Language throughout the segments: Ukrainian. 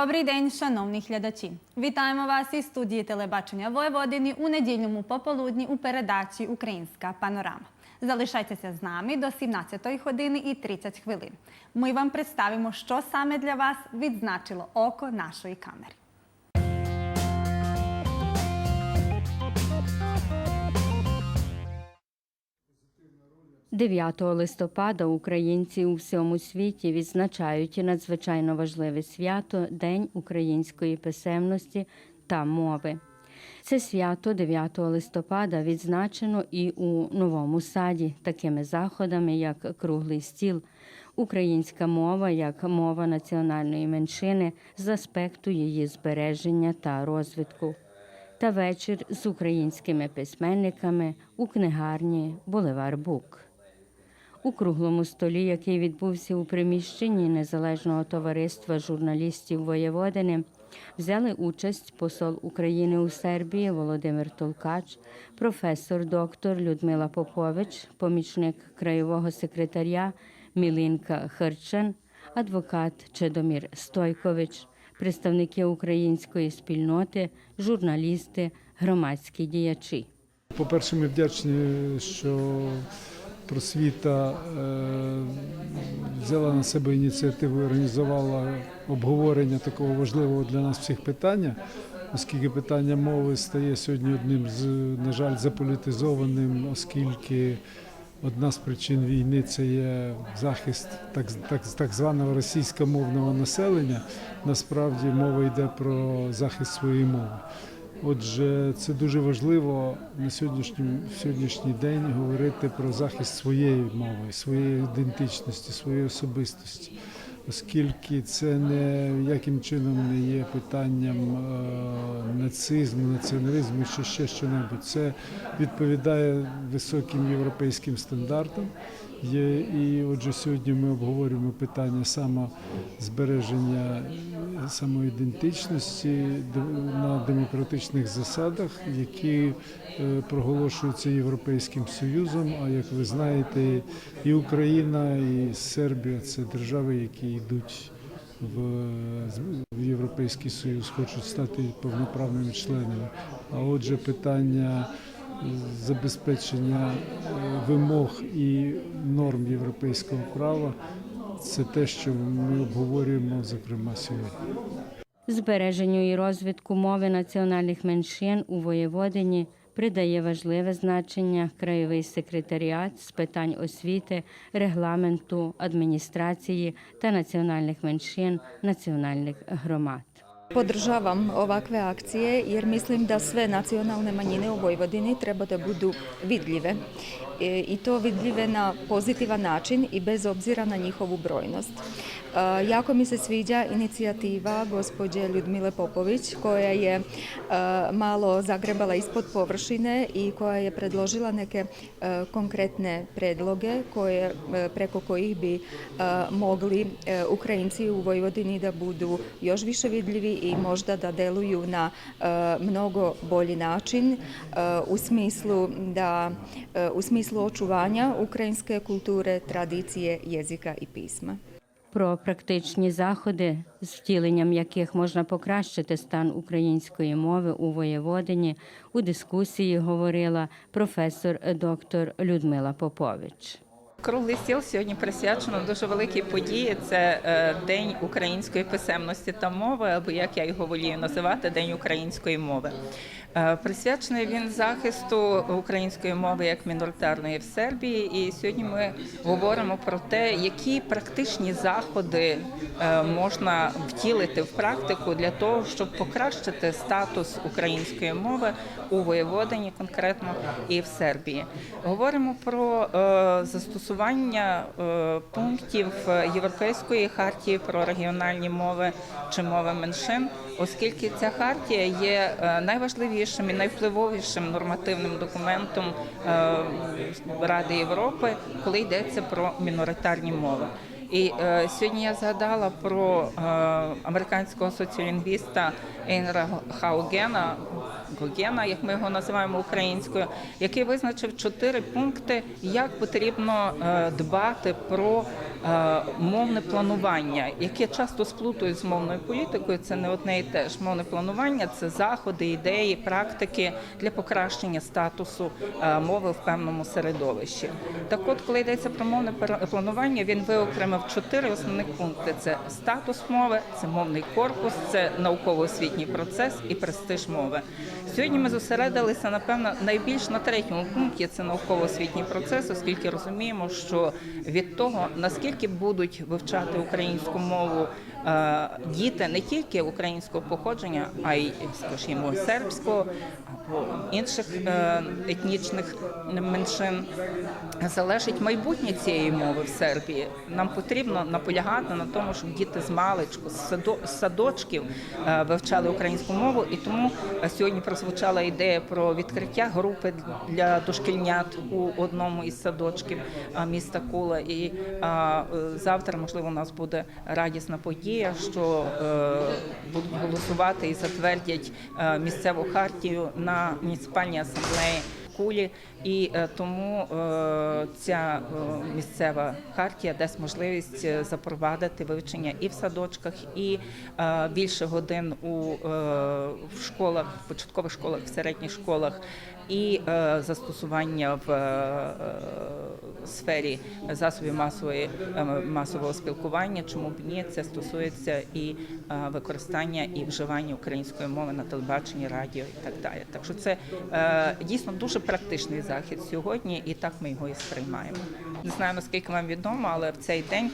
Добрий день, шановні глядачі. Вітаємо вас із студії телебачення Воєводини у недільному пополудні у передачі Українська панорама. Залишайтеся з нами до 17 години і 30 хвилин. Ми вам представимо, що саме для вас відзначило око нашої камери. 9 листопада українці у всьому світі відзначають надзвичайно важливе свято День української писемності та мови. Це свято 9 листопада відзначено і у новому саді такими заходами, як круглий стіл, українська мова як мова національної меншини з аспекту її збереження та розвитку, та вечір з українськими письменниками у книгарні Бук. У круглому столі, який відбувся у приміщенні Незалежного товариства журналістів Воєводини, взяли участь посол України у Сербії Володимир Толкач, професор доктор Людмила Попович, помічник краєвого секретаря Мілинка Харчен, адвокат Чедомір Стойкович, представники української спільноти, журналісти, громадські діячі. По-перше, ми вдячні, що просвіта е, взяла на себе ініціативу і організувала обговорення такого важливого для нас всіх питання, оскільки питання мови стає сьогодні одним з, на жаль, заполітизованим, оскільки одна з причин війни це є захист так, так, так званого російськомовного населення. Насправді мова йде про захист своєї мови. Отже, це дуже важливо на сьогоднішній, сьогоднішній день говорити про захист своєї мови, своєї ідентичності, своєї особистості, оскільки це не яким чином не є питанням е, нацизму, націоналізму чи ще що-небудь. Це відповідає високим європейським стандартам. Є, і отже, сьогодні ми обговорюємо питання самозбереження самоідентичності на демократичних засадах, які е, проголошуються Європейським Союзом. А як ви знаєте, і Україна, і Сербія це держави, які йдуть в, в Європейський Союз, хочуть стати повноправними членами. А отже, питання забезпечення е, вимог і норм європейського права це те, що ми обговорюємо, зокрема сьогодні. Збереженню і розвитку мови національних меншин у Воєводині придає важливе значення краєвий секретаріат з питань освіти, регламенту, адміністрації та національних меншин національних громад. Podržavam ovakve akcije jer mislim da sve nacionalne manjine u Vojvodini treba da budu vidljive i to vidljive na pozitivan način i bez obzira na njihovu brojnost. E, Jako mi se sviđa inicijativa gospođe Ljudmile Popović koja je e, malo zagrebala ispod površine i koja je predložila neke e, konkretne predloge koje, e, preko kojih bi e, mogli e, Ukrajinci u Vojvodini da budu još više vidljivi i možda da deluju na e, mnogo bolji način e, u smislu da e, u smislu očuvanja ukrajinske kulture, tradicije, jezika i pisma. Про практичні заходи, з втіленням яких можна покращити стан української мови у Воєводині, у дискусії говорила професор доктор Людмила Попович. Круглий стіл сьогодні присвячено дуже великій події. Це е, День української писемності та мови, або як я його волію називати, День української мови. Е, Присвячений він захисту української мови як міноритарної в Сербії. І сьогодні ми говоримо про те, які практичні заходи е, можна втілити в практику для того, щоб покращити статус української мови у Воєводині, конкретно і в Сербії. Говоримо про е, застосування е, пунктів Європейської хартії про регіональні мови чи мови меншин, оскільки ця хартія є е, найважливішим і найвпливовішим нормативним документом е, Ради Європи, коли йдеться про міноритарні мови. І е, сьогодні я згадала про е, американського соціолінгвіста Ейнера Хаугена, Гогена, як ми його називаємо українською, який визначив чотири пункти, як потрібно е, дбати про мовне планування, яке часто сплутують з мовною політикою. Це не одне і те ж. Мовне планування це заходи, ідеї, практики для покращення статусу е, мови в певному середовищі. Так, от, коли йдеться про мовне планування, він виокремив чотири основних пункти: це статус мови, це мовний корпус, це науково-освітній процес і престиж мови. Сьогодні ми зосередилися напевно найбільш на третьому пункті це науково-освітній процес, оскільки розуміємо, що від того наскільки будуть вивчати українську мову діти не тільки українського походження, а й, скажімо, сербського або інших е, етнічних меншин, залежить майбутнє цієї мови в Сербії. Нам потрібно наполягати на тому, щоб діти з маличку, з садочків е, вивчали українську мову, і тому е, сьогодні прозвучала ідея про відкриття групи для дошкільнят у одному із садочків міста Кула. І завтра, можливо, у нас буде радісна подія, що е, будуть голосувати і затвердять е, місцеву хартію на муніципальній асамблеї. Кулі, і е, тому е, ця е, місцева хартія дасть можливість запровадити вивчення і в садочках, і більше годин у в школах, в початкових школах, в середніх школах, і застосування в сфері засобів масової масового спілкування. Чому б ні? Це стосується і використання і вживання української мови на телебаченні, радіо і так далі. Так що це дійсно дуже практичний захід сьогодні, і так ми його і сприймаємо. Не знаю наскільки вам відомо, але в цей день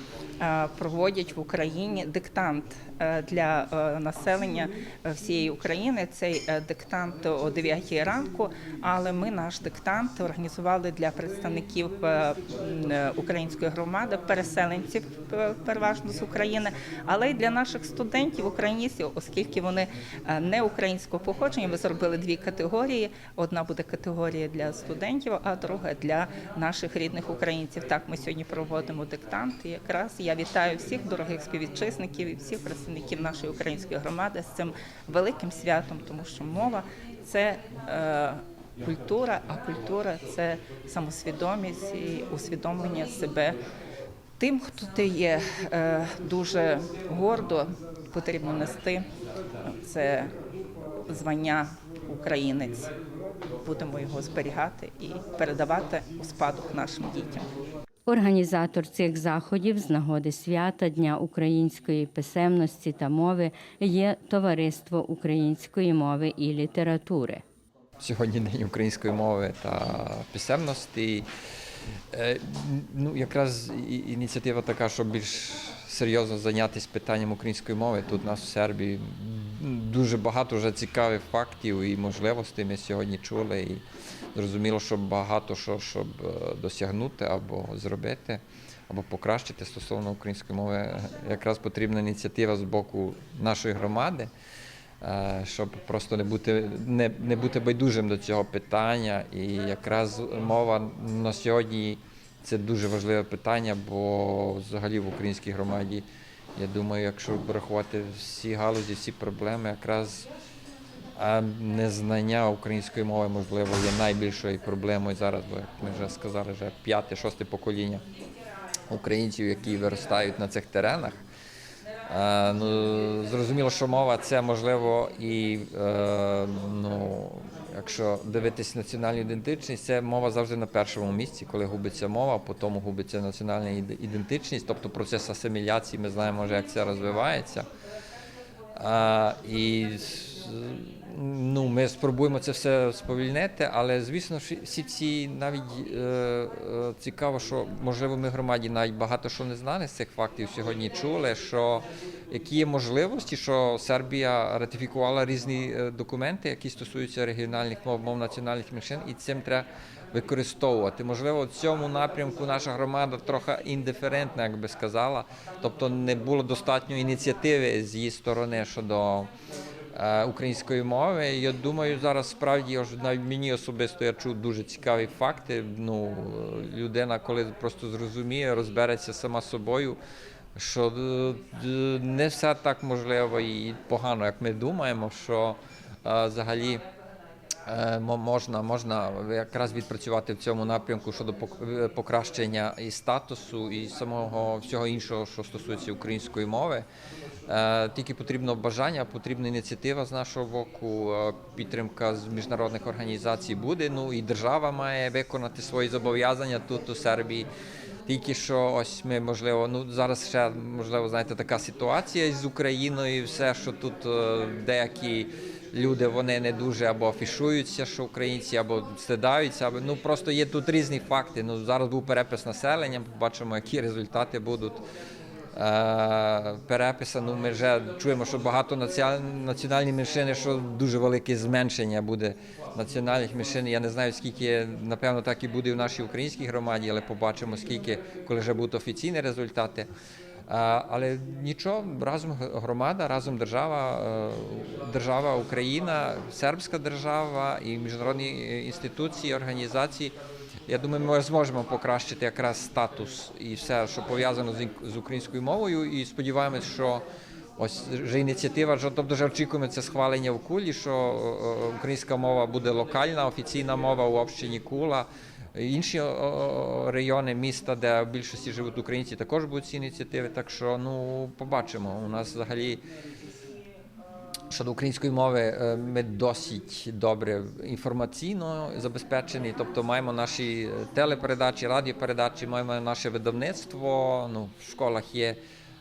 проводять в Україні диктант е, для е, населення е, всієї України. Цей е, диктант о 9 ранку. Але ми наш диктант організували для представників е, е, української громади, переселенців е, переважно з України, але й для наших студентів, українців, оскільки вони е, не українського походження. Ми зробили дві категорії. Одна буде категорія для студентів, а друга для наших рідних українців. Так, ми сьогодні проводимо диктант. І якраз я вітаю всіх дорогих співвітчизників і всіх представників нашої української громади з цим великим святом, тому що мова це. е, Культура, а культура це самосвідомість і усвідомлення себе тим, хто ти є, е, дуже гордо потрібно нести це звання українець. Будемо його зберігати і передавати у спадок нашим дітям. Організатор цих заходів з нагоди свята Дня української писемності та мови є Товариство української мови і літератури. Сьогодні День української мови та писемності. Е, Ну, якраз ініціатива така, щоб більш серйозно зайнятися питанням української мови. Тут у нас в Сербії дуже багато вже цікавих фактів і можливостей ми сьогодні чули. Зрозуміло, що багато що, щоб е, досягнути або зробити, або покращити стосовно української мови, якраз потрібна ініціатива з боку нашої громади. Е, щоб просто не бути, не, не бути байдужим до цього питання. І якраз мова на сьогодні це дуже важливе питання, бо взагалі в українській громаді, я думаю, якщо врахувати всі галузі, всі проблеми, якраз а незнання української мови, можливо, є найбільшою проблемою зараз, бо як ми вже сказали, вже п'яте, шосте покоління українців, які виростають на цих теренах. Е, ну, зрозуміло, що мова це можливо і е, ну, якщо дивитись національну ідентичність, це мова завжди на першому місці, коли губиться мова, потім губиться національна іде- ідентичність, тобто процес асиміляції, ми знаємо вже, як це розвивається. А, і ну, ми спробуємо це все сповільнити, але звісно, всі ці навіть е, е, цікаво, що можливо ми громаді навіть багато що не знали з цих фактів сьогодні чули, що які є можливості, що Сербія ратифікувала різні е, документи, які стосуються регіональних мов, мов національних меншин, і цим треба використовувати. Можливо, в цьому напрямку наша громада трохи індиферентна, як би сказала. Тобто не було достатньо ініціативи з її сторони щодо е, української мови. Я думаю, зараз справді аж навіть мені особисто я чув дуже цікаві факти. Ну, людина, коли просто зрозуміє, розбереться сама собою. Що е, не все так можливо і погано, як ми думаємо, що е, взагалі Можна, можна якраз відпрацювати в цьому напрямку щодо е, покращення і статусу, і самого всього іншого, що стосується української мови. Е, Тільки потрібно бажання, потрібна ініціатива з нашого боку, е, підтримка з міжнародних організацій буде. Ну і держава має виконати свої зобов'язання тут у Сербії. Тільки що ось ми можливо, ну зараз ще можливо, знаєте, така ситуація з Україною, і все, що тут е, деякі люди вони не дуже або афішуються, що українці, або стидаються, або ну просто є тут різні факти. Ну зараз був перепис населення, побачимо, які результати будуть. Е, переписа. Ну, ми вже чуємо, що багато націон- національні меншини, що дуже велике зменшення буде національних меншин. Я не знаю, скільки, напевно, так і буде в нашій українській громаді, але побачимо, скільки, коли вже будуть офіційні результати. Е, Але нічого, разом громада, разом держава, е, держава Україна, сербська держава і міжнародні інституції, організації. Я думаю, ми зможемо покращити якраз статус і все, що пов'язано з українською мовою. І сподіваємось, що ось вже ініціатива, що- тобто вже очікуємо це схвалення в кулі, що е, е, українська мова буде локальна, офіційна мова у общині Кула. Інші о, райони міста, де в більшості живуть українці, також будуть ці ініціативи. Так що ну побачимо. У нас взагалі Щодо української мови, е, ми досить добре інформаційно забезпечені. Тобто маємо наші телепередачі, радіопередачі, маємо наше видавництво. Ну, в школах є.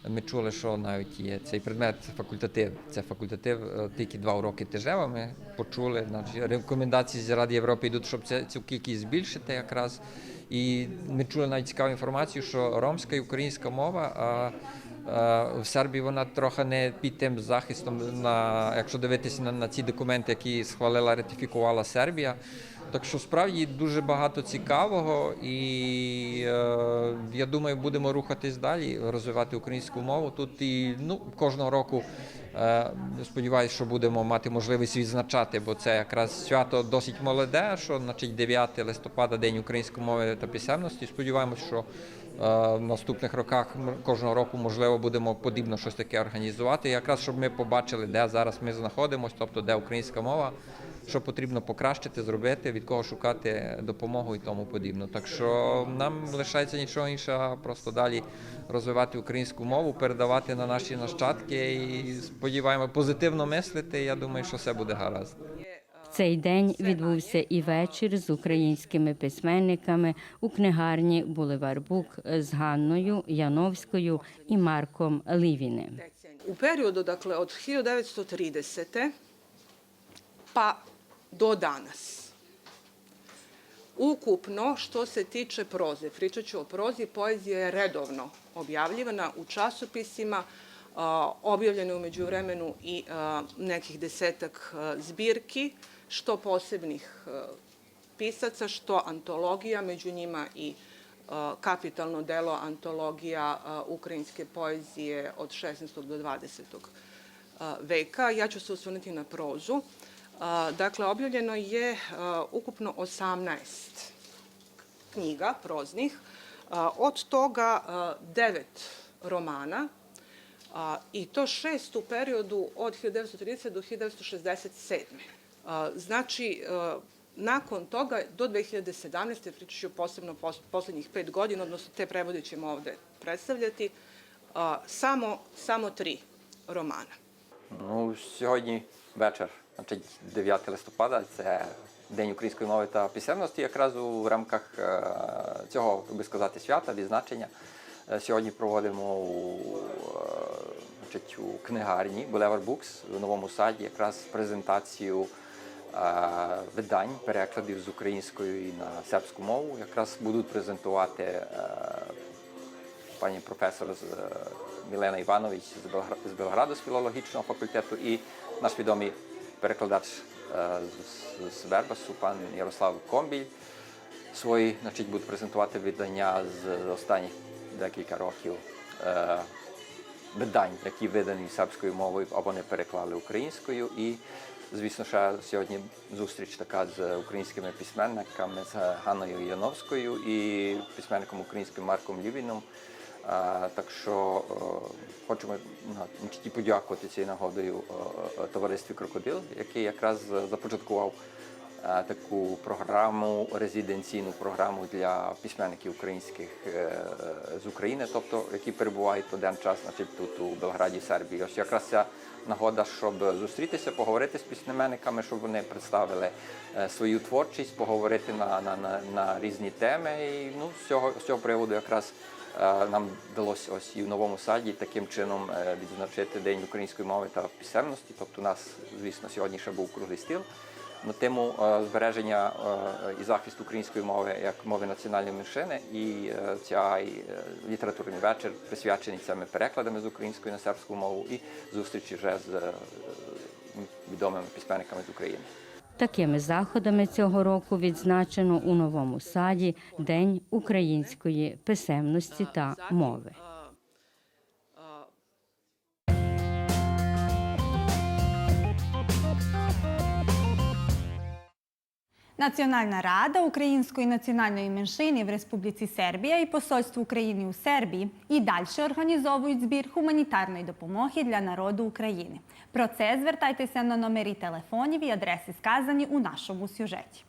Ми чули, що навіть є цей предмет факультатив. Це факультатив е, тільки два уроки тижнево. Ми почули. Значить, рекомендації з Ради Європи йдуть, щоб це, цю кількість збільшити якраз. І ми чули навіть цікаву інформацію, що ромська і українська мова. Е, В Сербії вона трохи не під тим захистом, на, якщо дивитися на, на ці документи, які схвалила, ратифікувала Сербія. Так що справді дуже багато цікавого, і е, я думаю, будемо рухатись далі, розвивати українську мову. Тут і ну, кожного року е, сподіваюся, що будемо мати можливість відзначати, бо це якраз свято досить молоде, що значить 9 листопада, День української мови та писемності. Сподіваємось, що в наступних роках кожного року можливо будемо подібно щось таке організувати. Якраз щоб ми побачили, де зараз ми знаходимося, тобто де українська мова, що потрібно покращити, зробити, від кого шукати допомогу і тому подібне. Так що нам лишається нічого іншого, просто далі розвивати українську мову, передавати на наші нащадки і сподіваємо позитивно мислити. Я думаю, що все буде гаразд. Цей день відбувся і вечір з українськими письменниками у книгарні Булевар Бук з Ганною Яновською і Марком Лівіним. U periodu dakle od 1930. pa do danas. Ukupno što se tiče proze, pričat ću o prozi, poezija je redovno objavljivana u časopisima, a, objavljeno je u međuvremenu i nekih desetak zbirki, što posebnih a, pisaca, što antologija, među njima i a, kapitalno delo antologija a, ukrajinske poezije od 16. do 20. a, veka. Ja ću se osvrnuti na prozu. Dakle, objavljeno je ukupno 18 knjiga proznih, od toga devet romana, i to šest u periodu od 1930 do 1967. Znači, nakon toga do 2017. pričat ću posebno pos- poslednjih pet godina, odnosno te prevode ćemo ovde predstavljati, samo, samo tri romana. Ну, сьогодні вечір, значить 9 листопада, це День української мови та писемності, якраз у рамках цього, як би сказати, свята, відзначення. Е, Сьогодні проводимо у, е, значить, у книгарні Boulevard Books в новому саді якраз презентацію видань, перекладів з української на сербську мову. Якраз будуть презентувати е, пані професор е, Мілена Іванович з Белгра- з Белграду з філологічного факультету і наш відомий перекладач е, з Вербасу, пан Ярослав Комбіль. Свої значить, будуть презентувати видання з останніх декілька років е, видань, які видані сербською мовою або не переклали українською. І, звісно, ще сьогодні зустріч така з українськими письменниками, з Ганною Яновською і письменником українським Марком Лівіном. Так що е, хочемо ну, подякувати цією нагодою е, е, товаристві Крокодил, який якраз започаткував таку програму, резиденційну програму для письменників українських е, з України, тобто які перебувають один час, значить тут у Белграді, Сербії. Ось якраз ця нагода, щоб зустрітися, поговорити з письменниками, щоб вони представили е, свою творчість, поговорити на, на, на, на різні теми. І ну, з цього, з цього приводу якраз е, нам вдалося ось і в новому саді таким чином е, відзначити День української мови та писемності. Тобто у нас, звісно, сьогодні ще був круглий стіл на тему е, збереження е, і захисту української мови як мови національної меншини. І е, цей літературний вечір присвячений цими перекладами з української на сербську мову і зустрічі вже з відомими письменниками з України. Такими заходами цього року відзначено у новому саді День української писемності та мови. Національна рада української національної меншини в Республіці Сербія і Посольство України у Сербії і далі організовують збір гуманітарної допомоги для народу України. Про це звертайтеся на номері телефонів і адреси, сказані у нашому сюжеті.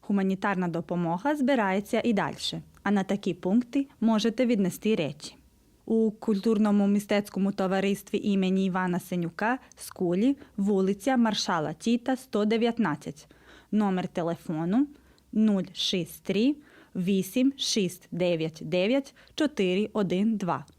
Гуманітарна допомога збирається і далі, а на такі пункти можете віднести речі. У культурному мистецькому товаристві імені Івана Сенюка Скулі, вулиця Маршала Тіта, 119, номер телефону 063 8699 412.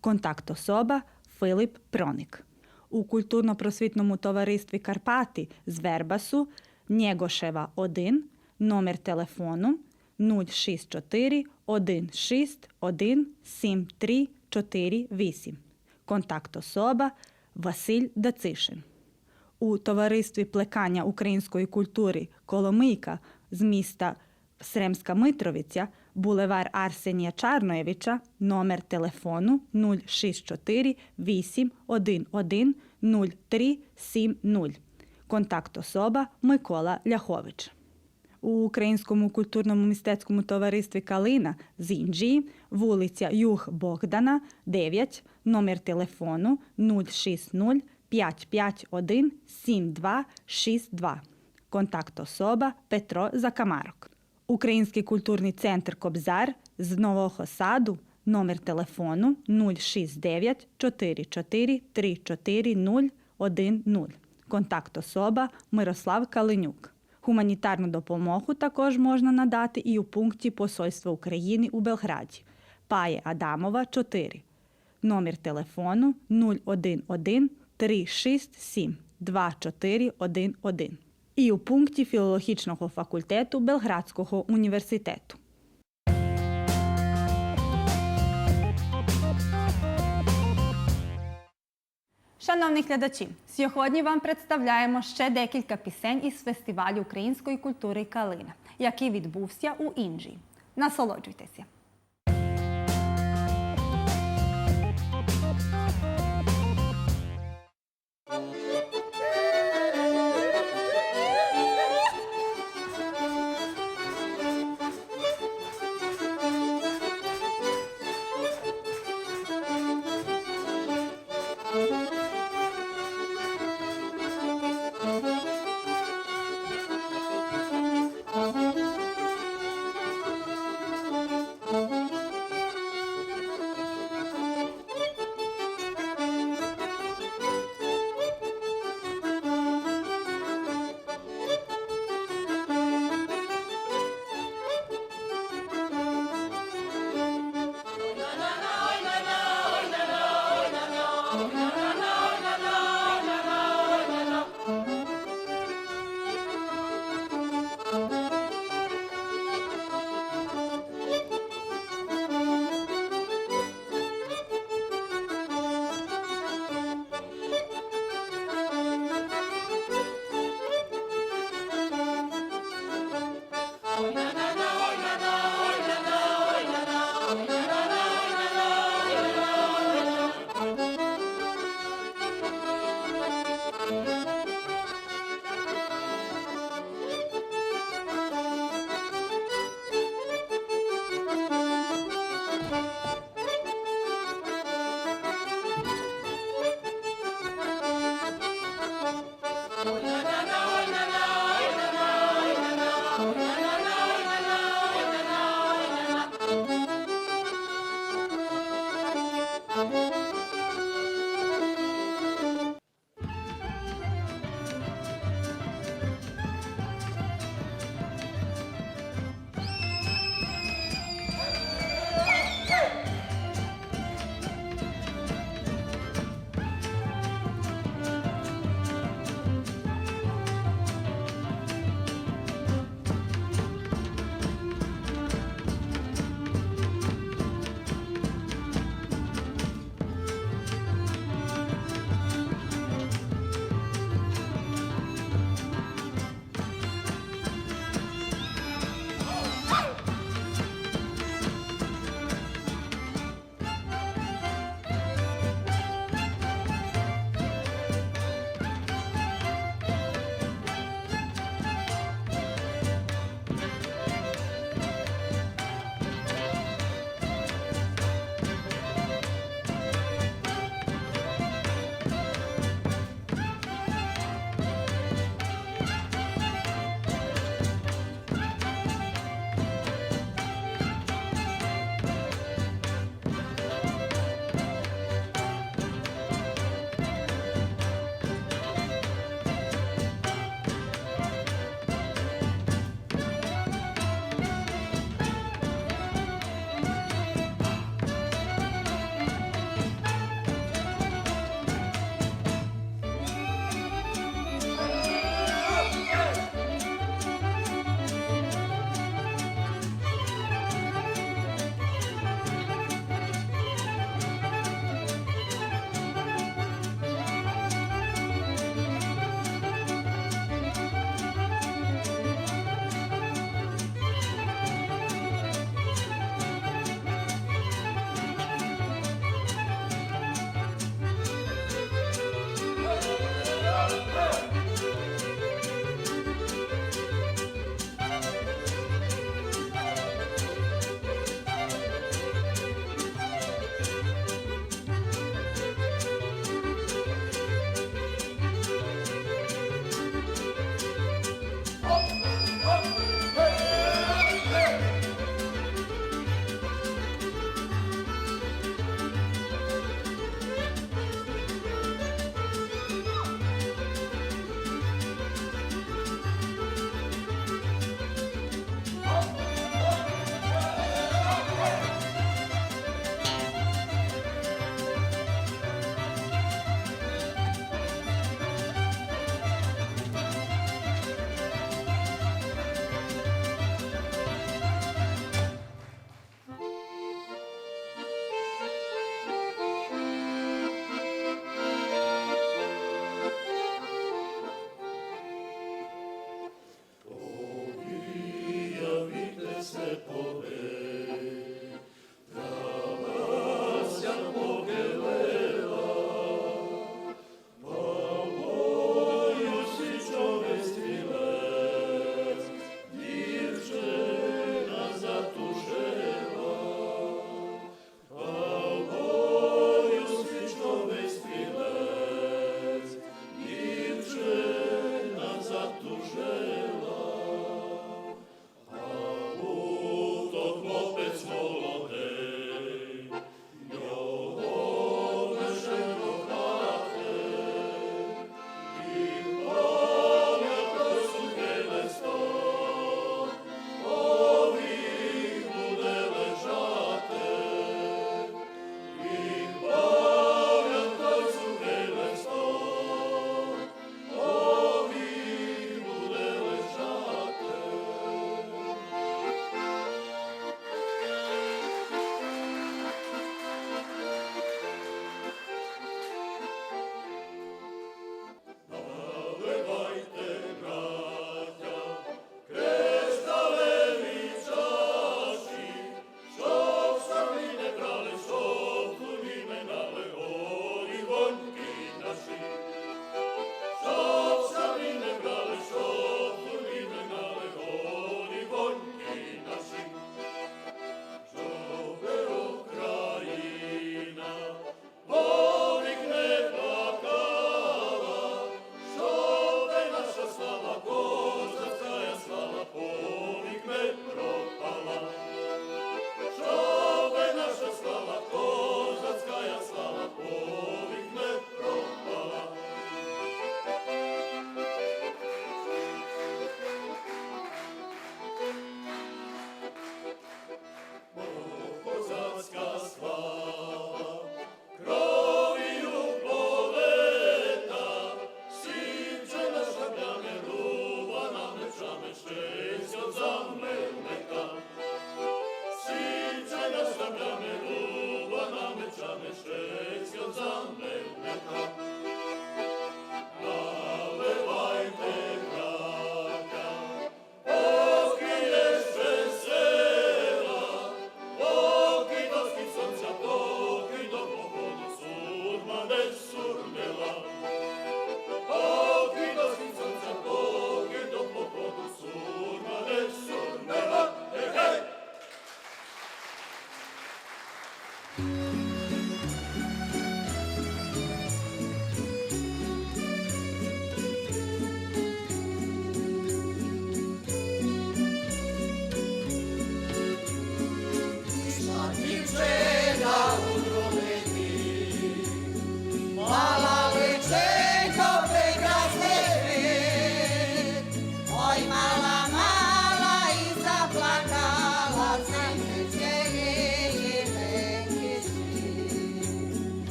Контакт особа Филип Проник. У культурно-просвітному товаристві Карпати з Вербасу Нєгошева 1, номер телефону 064 161 7348. Контакт особа Василь Дацишин. У товаристві плекання української культури Коломийка з міста Сремська Митровиця, булевар Арсенія Чарноєвича, номер телефону 064 811 0370. Контакт особа Микола Ляхович. У Українському культурному мистецькому товаристві Калина з Інджії, вулиця Юг Богдана, 9, номер телефону 060 551 7262. Контакт особа Петро Закамарок. Український культурний центр Кобзар з Нового Саду, номер телефону 069 44 340 10. Контакт особа Мирослав Калинюк. Гуманітарну допомогу також можна надати і у пункті Посольства України у Белграді. Пає Адамова 4. Номер телефону 011 367 2411. І у пункті філологічного факультету Белградського університету. Шановні глядачі, сьогодні вам представляємо ще декілька пісень із фестивалю української культури Калина, який відбувся у Інджі. Насолоджуйтеся! – Bye.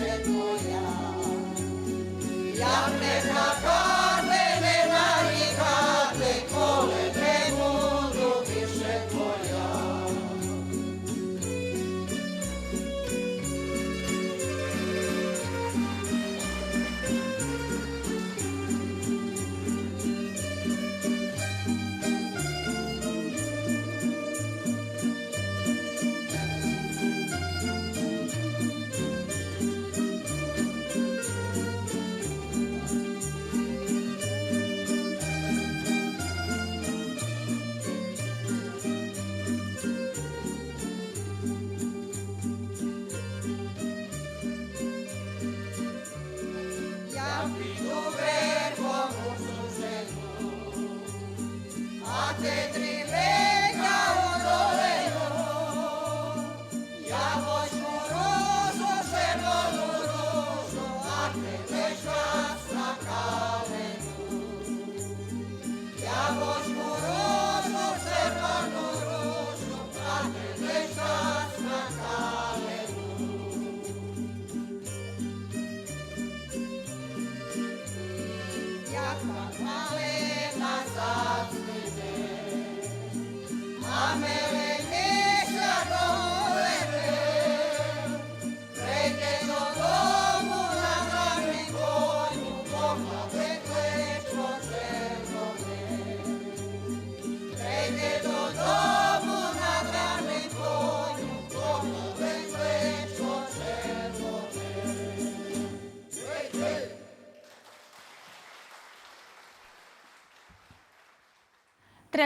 duše moja, ja ne kakao.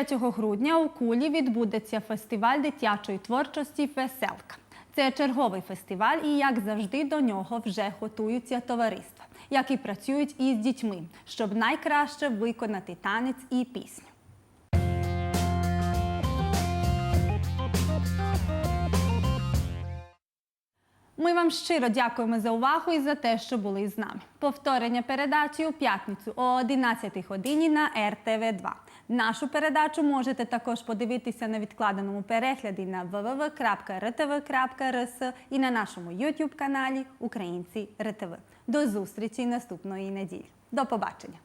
3 грудня у Кулі відбудеться фестиваль дитячої творчості Веселка. Це черговий фестиваль, і як завжди до нього вже готуються товариства, які працюють із дітьми, щоб найкраще виконати танець і пісню. Ми вам щиро дякуємо за увагу і за те, що були з нами. Повторення передачі у п'ятницю о 11 годині на РТВ 2 Нашу передачу можете також подивитися на відкладеному перегляді на www.rtv.rs і на нашому YouTube каналі Українці РТВ. До зустрічі наступної неділі. До побачення!